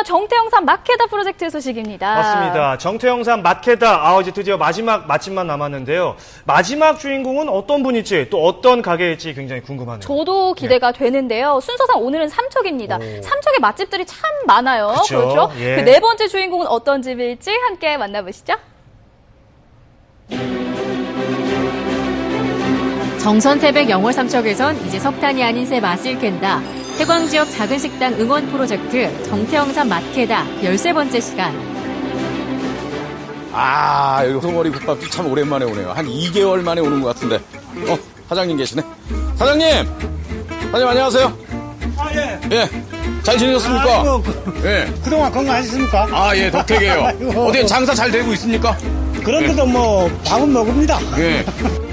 이번에는요 정태영산 마케다 프로젝트 소식입니다. 맞습니다. 정태영산 마케다. 아, 이제 드디어 마지막 맛집만 남았는데요. 마지막 주인공은 어떤 분일지 또 어떤 가게일지 굉장히 궁금하네요. 저도 기대가 되는데요. 순서상 오늘은 삼척입니다. 삼척에 맛집들이 참 많아요. 그쵸. 그렇죠? 예. 그네 번째 주인공은 어떤 집일지 함께 만나보시죠. 정선태백 영월 삼척에선 이제 석탄이 아닌 새 맛을 깬다. 해광 지역 작은 식당 응원 프로젝트 정태영산 맛캐다 13번째 시간. 아, 여기 소머리 국밥집 참 오랜만에 오네요. 한 2개월 만에 오는 것 같은데. 어, 사장님 계시네. 사장님! 사장님, 안녕하세요. 아, 예. 예. 잘 지내셨습니까? 아이고, 그- 예. 그동안 건강하셨습니까? 아, 예, 덕택이에요. 어떻게 장사 잘 되고 있습니까? 그런데도 뭐, 밥은 먹습니다. 예.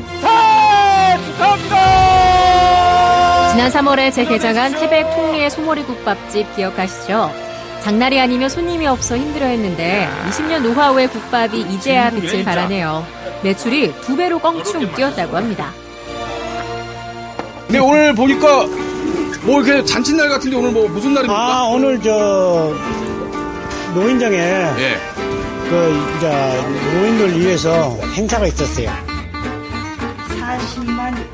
지난 3월에 재개장한 태백 통리의 소머리 국밥집 기억하시죠? 장날이 아니면 손님이 없어 힘들어 했는데 20년 노하우의 국밥이 이제야 빛을 발하네요. 매출이 두 배로 껑충 뛰었다고 합니다. 근데 오늘 보니까 뭐 이렇게 잔칫날 같은데 오늘 뭐 무슨 아, 날입니까? 오늘 저, 노인정에, 예. 그, 이제, 노인들 위해서 행사가 있었어요.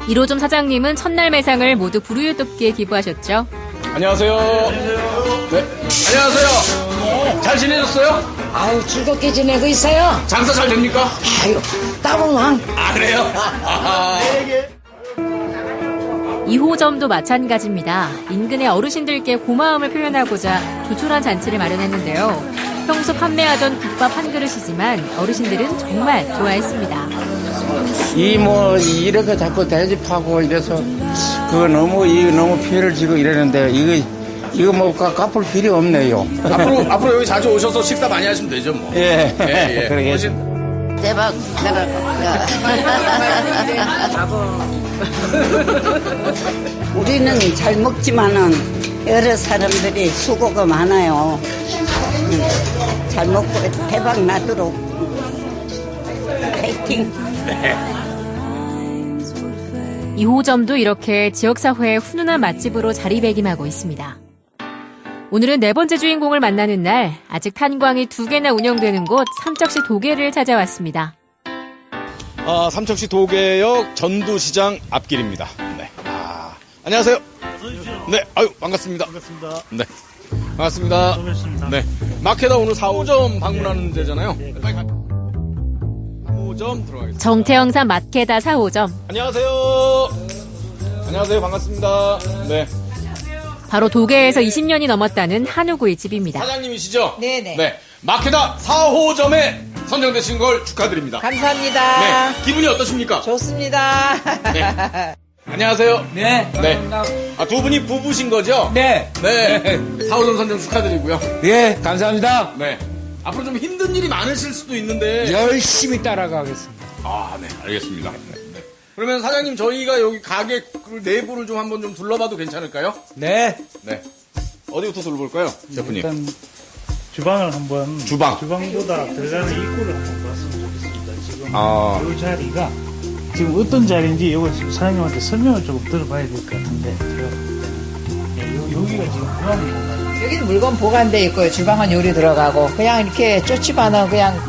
1호점 사장님은 첫날 매상을 모두 불우유 돕기에 기부하셨죠. 안녕하세요. 네. 안녕하세요. 잘 지내셨어요? 아유 즐겁게 지내고 있어요. 장사 잘 됩니까? 아유 따봉왕. 아, 그래요? 아하. 2호점도 마찬가지입니다. 인근의 어르신들께 고마움을 표현하고자 조촐한 잔치를 마련했는데요. 평소 판매하던 국밥 한 그릇이지만 어르신들은 정말 좋아했습니다. 이 뭐 이렇게 자꾸 대집하고 이래서 그거 너무 이 너무 피해를 지고 이러는데 이거 이거 뭐 갚- 갚을 필요 없네요. 앞으로, 앞으로 여기 자주 오셔서 식사 많이 하시면 되죠, 뭐. 예, 예, 예. 그러게. 어르신, 대박 나갈 겁니다. 우리는 잘 먹지만은 여러 사람들이 수고가 많아요. 음, 잘 먹고 대박 나도록 파이팅. 2호점도 이렇게 지역사회의 훈훈한 맛집으로 자리매김하고 있습니다. 오늘은 네 번째 주인공을 만나는 날, 아직 탄광이 두 개나 운영되는 곳 삼척시 도계를 찾아왔습니다. 아, 삼척시 도계역 전두시장 앞길입니다. 네. 아, 안녕하세요. 네, 아유, 반갑습니다. 반갑습니다. 네. 반갑습니다. 반갑습니다. 네. 마케다 오늘 4호점 방문하는 데잖아요. 빨리 가. 4호점 들어가겠습니다. 정태영산 마케다 4호점. 안녕하세요. 안녕하세요. 반갑습니다. 네. 바로 도계에서 20년이 넘었다는 한우구이 집입니다. 사장님이시죠? 네네. 네. 마케다 4호점에 선정되신 걸 축하드립니다. 감사합니다. 네. 기분이 어떠십니까? 좋습니다. 네. 안녕하세요. 네. 네. 아, 두 분이 부부신 거죠? 네. 네. 4호점 선정 축하드리고요. 예, 감사합니다. 네. 앞으로 좀 힘든 일이 많으실 수도 있는데. 열심히 따라가겠습니다. 아, 네. 알겠습니다. 네. 네. 그러면 사장님 저희가 여기 가게 내부를 좀 한번 좀 둘러봐도 괜찮을까요? 네. 네. 어디부터 둘러볼까요? 셰프님. 일단, 주방을 한번. 주방. 주방보다 들어가는 입구를 한번 봤으면 좋겠습니다. 지금, 아. 이 자리가, 지금 어떤 자리인지, 이거 지금 사장님한테 설명을 조금 들어봐야 될 것 같은데, 제가. 네, 요- 여기가 지금 보안이 공간이에요. 여기는 물건 보관돼 있고요. 주방은 요리 들어가고 그냥 이렇게 쪼치바는 그냥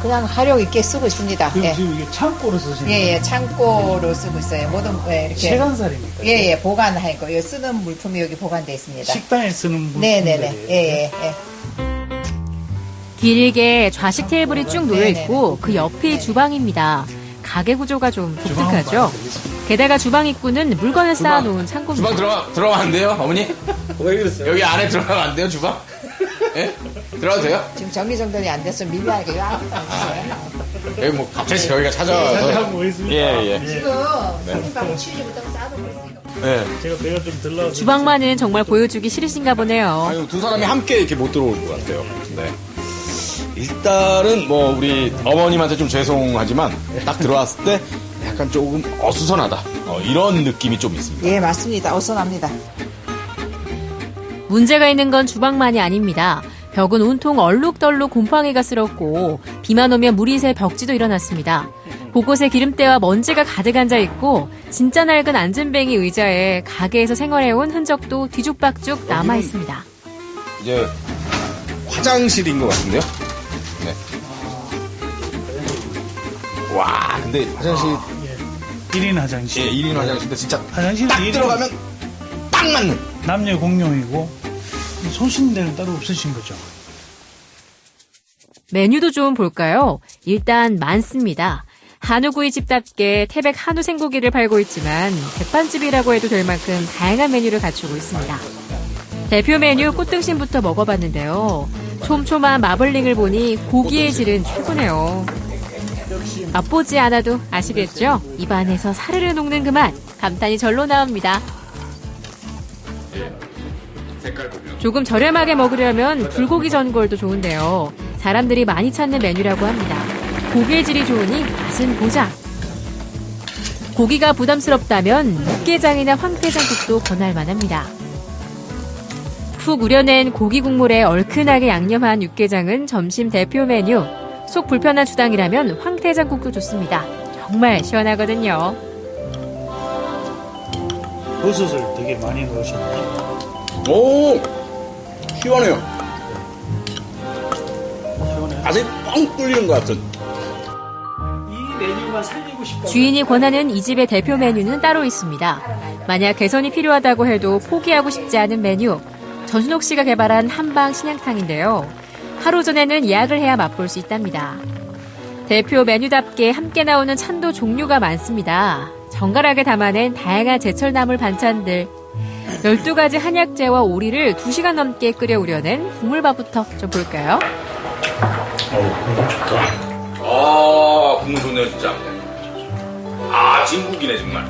그냥 활용 있게 쓰고 있습니다. 그리고 예. 지금 이게 창고로 쓰시는 예, 예, 창고로 쓰고 있어요. 모든 예, 이렇게 세간살입니까? 예, 예, 보관하고 요 쓰는 물품이 여기 보관돼 있습니다. 식당에 쓰는 물품들이 네, 네, 네. 예, 예, 예. 길게 좌식 테이블이 쭉 놓여 있고 네네네. 그 옆이 주방입니다. 가게 구조가 좀 주방 독특하죠. 게다가 주방 입구는 물건을 쌓아놓은 창고입니다. 주방 들어가, 들어가면 안 돼요, 어머니? 왜 그랬어요? 여기 안에 들어가면 안 돼요, 주방? 예? 들어가도 돼요? 지금 정리 정돈이 안 돼서 밀리하게 요 여기 뭐 갑자기 저희가 찾아와서. 하고 오겠습니다. 예, 예. 지금 손님하고 취지부터 싸놓고 있으니까. 예. 제가 배가 좀 들러서 주방만은 정말 보여주기 싫으신가 보네요. 아유, 두 사람이 함께 이렇게 못 들어올 것 같아요. 네. 일단은 뭐 우리 어머님한테 좀 죄송하지만 딱 들어왔을 때 약간 조금 어수선하다. 어, 이런 느낌이 좀 있습니다. 예, 맞습니다. 어선합니다. 문제가 있는 건 주방만이 아닙니다. 벽은 온통 얼룩덜룩 곰팡이가 쓸었고 비만 오면 물이 새 벽지도 일어났습니다. 곳곳에 기름때와 먼지가 가득 앉아 있고 진짜 낡은 안전뱅이 의자에 가게에서 생활해온 흔적도 뒤죽박죽 남아 있습니다. 이제 화장실인 것 같은데요? 와, 근데 화장실, 1인 예, 화장실. 1인 화장실인데 진짜 화장실 딱 일인 들어가면 딱 맞는. 남녀 공용이고 손신대는 따로 없으신 거죠. 메뉴도 좀 볼까요? 일단 많습니다. 한우구이 집답게 태백 한우 생고기를 팔고 있지만 백반집이라고 해도 될 만큼 다양한 메뉴를 갖추고 있습니다. 대표 메뉴 꽃등심부터 먹어봤는데요. 촘촘한 마블링을 보니 고기의 질은 최고네요. 맛보지 않아도 아시겠죠? 입안에서 사르르 녹는 그 맛, 감탄이 절로 나옵니다. 조금 저렴하게 먹으려면 불고기 전골도 좋은데요. 사람들이 많이 찾는 메뉴라고 합니다. 고기의 질이 좋으니 맛은 보장. 고기가 부담스럽다면 육개장이나 황태장국도 권할 만합니다. 푹 우려낸 고기 국물에 얼큰하게 양념한 육개장은 점심 대표 메뉴. 속 불편한 주당이라면 황태장국도 좋습니다. 정말 시원하거든요. 버섯을 되게 많이 넣으셨네요. 오! 시원해요. 시원해요. 가슴이 뻥 뚫리는 것 같은. 이 메뉴만 살리고 싶다. 주인이 권하는 이 집의 대표 메뉴는 따로 있습니다. 만약 개선이 필요하다고 해도 포기하고 싶지 않은 메뉴. 전순옥 씨가 개발한 한방 신양탕인데요. 하루 전에는 예약을 해야 맛볼 수 있답니다. 대표 메뉴답게 함께 나오는 찬도 종류가 많습니다. 정갈하게 담아낸 다양한 제철 나물 반찬들. 12가지 한약재와 오리를 2시간 넘게 끓여 우려낸 국물밥부터 좀 볼까요? 아, 국물 좋네요, 진짜. 아, 진국이네, 정말.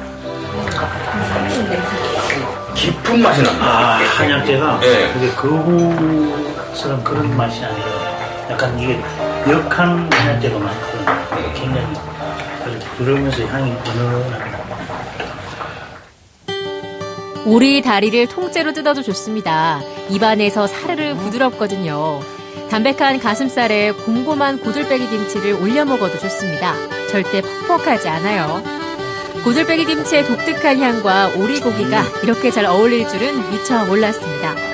깊은 맛이 난다. 아, 한약재가 예. 그게 거부 스러운 그런 맛이 아니라 약간 이게 역한 한약재가 많거든요. 굉장히 부드러우면서 향이 은은합니다. 오리 다리를 통째로 뜯어도 좋습니다. 입안에서 사르르 부드럽거든요. 담백한 가슴살에 곰곰한 고들빼기 김치를 올려 먹어도 좋습니다. 절대 퍽퍽하지 않아요. 고들빼기 김치의 독특한 향과 오리고기가 이렇게 잘 어울릴 줄은 미처 몰랐습니다.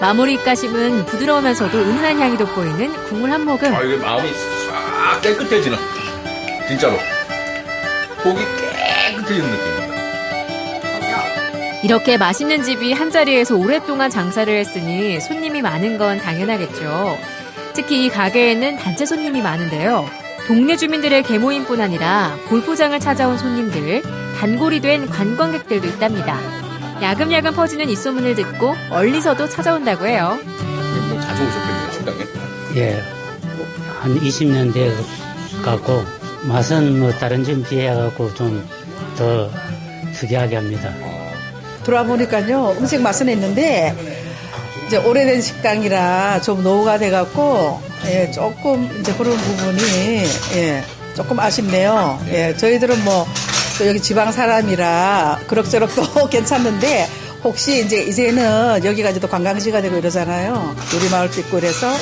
마무리 가심은 부드러우면서도 은은한 향이 돋보이는 국물 한 모금. 아, 이게 마음이 싹 깨끗해지는. 진짜로. 속이 깨끗해지는 느낌입니다. 이렇게 맛있는 집이 한 자리에서 오랫동안 장사를 했으니 손님이 많은 건 당연하겠죠. 특히 이 가게에는 단체 손님이 많은데요. 동네 주민들의 개모임뿐 아니라 골프장을 찾아온 손님들, 단골이 된 관광객들도 있답니다. 야금야금 퍼지는 이 소문을 듣고 멀리서도 찾아온다고 해요. 뭐 자주 오셨겠네요, 식당에. 예, 한 20년 돼 갖고 맛은 뭐 다른 집 비해 갖고 좀 더 특이하게 합니다. 들어와 보니까요 음식 맛은 있는데 이제 오래된 식당이라 좀 노후가 돼갖고 예, 조금 이제 그런 부분이 예, 조금 아쉽네요. 예, 저희들은 뭐 또 여기 지방 사람이라 그럭저럭 또 괜찮는데 혹시 이제 이제는 여기가 이제 또 관광지가 되고 이러잖아요. 우리 있고 그래서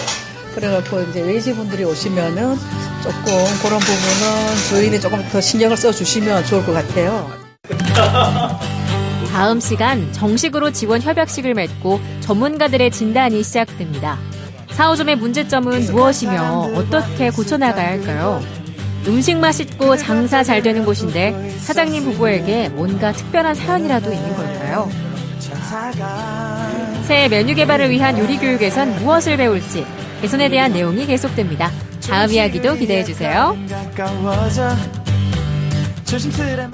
그래갖고 이제 외지 분들이 오시면은 조금 그런 부분은 저희는 조금 더 신경을 써 주시면 좋을 것 같아요. 다음 시간 정식으로 지원 협약식을 맺고 전문가들의 진단이 시작됩니다. 4호점의 문제점은 무엇이며 어떻게 고쳐나가야 할까요? 음식 맛있고 장사 잘 되는 곳인데 사장님 부부에게 뭔가 특별한 사연이라도 있는 걸까요? 새 메뉴 개발을 위한 요리 교육에선 무엇을 배울지 개선에 대한 내용이 계속됩니다. 다음 이야기도 기대해 주세요.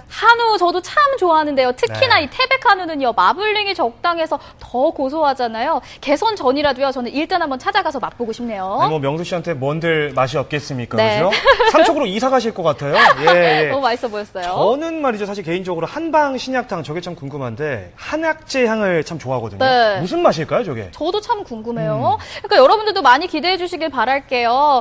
한우 저도 참 좋아하는데요. 특히나 네. 이 태백 한우는요 마블링이 적당해서 더 고소하잖아요. 개선 전이라도요 저는 일단 한번 찾아가서 맛보고 싶네요. 아니, 뭐 명수 씨한테 뭔들 맛이 없겠습니까? 네. 그죠? 삼척으로 이사 가실 것 같아요. 예, 예. 너무 맛있어 보였어요. 저는 말이죠. 사실 개인적으로 한방 신약탕 저게 참 궁금한데 한약재 향을 참 좋아하거든요. 네. 무슨 맛일까요, 저게? 저도 참 궁금해요. 그러니까 여러분들도 많이 기대해 주시길 바랄게요.